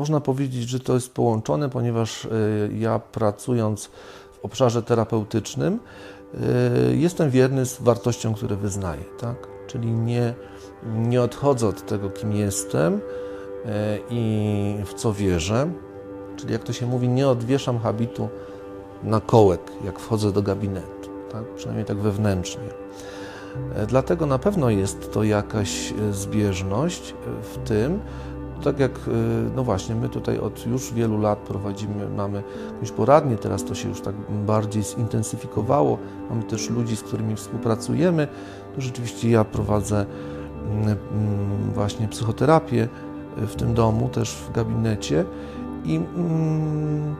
Można powiedzieć, że to jest połączone, ponieważ y, ja pracując w obszarze terapeutycznym y, jestem wierny z wartościom, które wyznaję, tak? Czyli nie, nie odchodzę od tego, kim jestem y, i w co wierzę. Czyli jak to się mówi, nie odwieszam habitu na kołek, jak wchodzę do gabinetu, tak? przynajmniej tak wewnętrznie. E, Dlatego na pewno jest to jakaś e, zbieżność e, w tym, tak jak, e, no właśnie, my tutaj od już wielu lat prowadzimy, mamy jakąś poradnię, teraz to się już tak bardziej zintensyfikowało, mamy też ludzi, z którymi współpracujemy. No rzeczywiście ja prowadzę mm, mm, właśnie psychoterapię e, w tym domu, też w gabinecie i mm,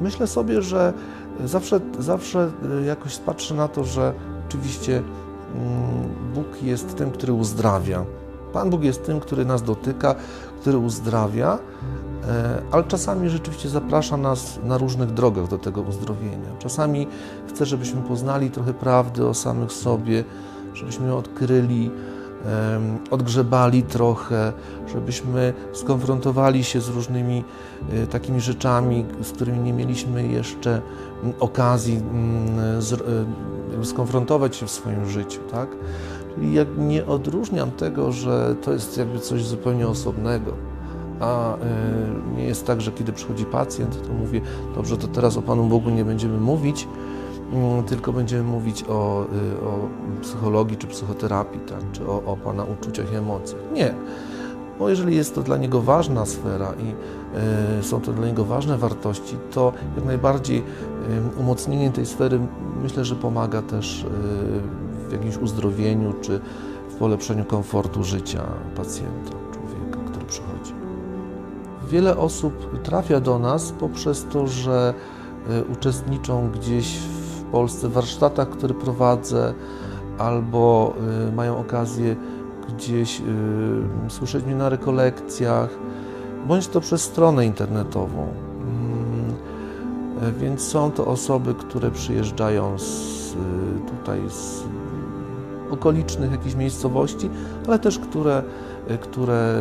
myślę sobie, że zawsze, zawsze e, jakoś patrzę na to, że oczywiście Bóg jest tym, który uzdrawia. Pan Bóg jest tym, który nas dotyka, który uzdrawia, e, ale czasami rzeczywiście zaprasza nas na różnych drogach do tego uzdrowienia. Czasami chce, żebyśmy poznali trochę prawdy o samych sobie, żebyśmy odkryli, odgrzebali trochę, żebyśmy skonfrontowali się z różnymi e, takimi rzeczami, z którymi nie mieliśmy jeszcze mm, okazji mm, e, skonfrontować się w swoim życiu, tak? Jak nie odróżniam tego, że to jest jakby coś zupełnie osobnego, a y, nie jest tak, że kiedy przychodzi pacjent, to mówię, dobrze, to teraz o Panu Bogu nie będziemy mówić, mm, tylko będziemy mówić o, y, o psychologii czy psychoterapii, tak, czy o, o Pana uczuciach i emocjach. Nie. Bo jeżeli jest to dla niego ważna sfera i y, są to dla niego ważne wartości, to jak najbardziej y, umocnienie tej sfery myślę, że pomaga też y, w jakimś uzdrowieniu czy w polepszeniu komfortu życia pacjenta, człowieka, który przychodzi. Wiele osób trafia do nas poprzez to, że y, uczestniczą gdzieś w Polsce w warsztatach, które prowadzę, albo y, mają okazję gdzieś y, słyszeć mnie na rekolekcjach, bądź to przez stronę internetową. Mm, Więc są to osoby, które przyjeżdżają z, tutaj z okolicznych jakichś miejscowości, ale też które, y, które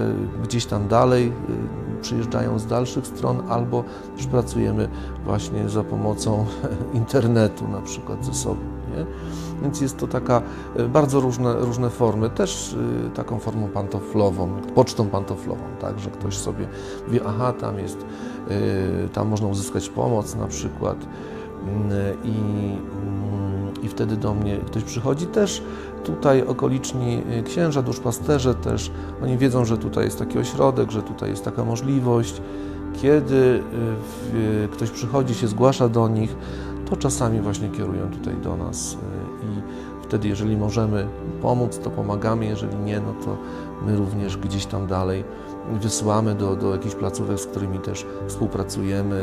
gdzieś tam dalej y, przyjeżdżają z dalszych stron, albo też pracujemy właśnie za pomocą internetu na przykład ze sobą. Nie? Więc jest to taka y, bardzo różne, różne formy, też taką formą pantoflową, pocztą pantoflową, tak, że ktoś sobie wie, aha, tam jest, tam można uzyskać pomoc na przykład y, i, mm, i wtedy do mnie ktoś przychodzi też tutaj okoliczni y, księża, duszpasterze też, oni wiedzą, że tutaj jest taki ośrodek, że tutaj jest taka możliwość. Kiedy y, w- ktoś przychodzi, się zgłasza do nich, to czasami właśnie kierują tutaj do nas y, i wtedy, jeżeli możemy pomóc, to pomagamy, jeżeli nie, no to my również gdzieś tam dalej wysyłamy do, do jakichś placówek, z którymi też współpracujemy,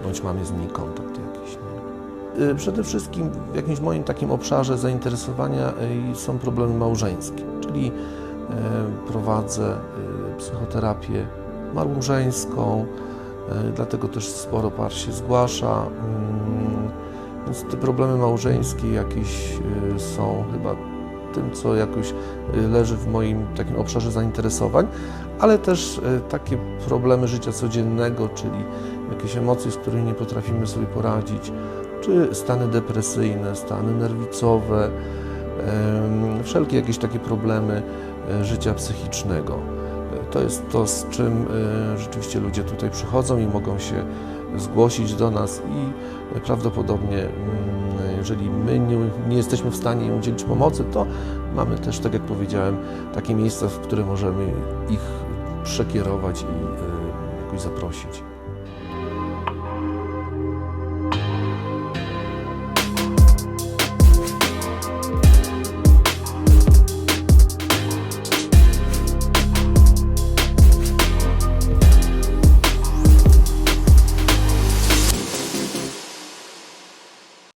y, bądź mamy z nimi kontakt jakiś. Nie? Y, Przede wszystkim w jakimś moim takim obszarze zainteresowania y, są problemy małżeńskie, czyli y, prowadzę psychoterapię małżeńską, dlatego też sporo par się zgłasza. mm, Więc te problemy małżeńskie jakieś są chyba tym, co jakoś leży w moim takim obszarze zainteresowań, ale też takie problemy życia codziennego, czyli jakieś emocje, z którymi nie potrafimy sobie poradzić, czy stany depresyjne, stany nerwicowe, wszelkie jakieś takie problemy e, życia psychicznego. To jest to, z czym e, rzeczywiście ludzie tutaj przychodzą i mogą się zgłosić do nas i prawdopodobnie, mm, jeżeli my nie, nie jesteśmy w stanie im udzielić pomocy, to mamy też, tak jak powiedziałem, takie miejsca, w które możemy ich przekierować i e, jakoś zaprosić.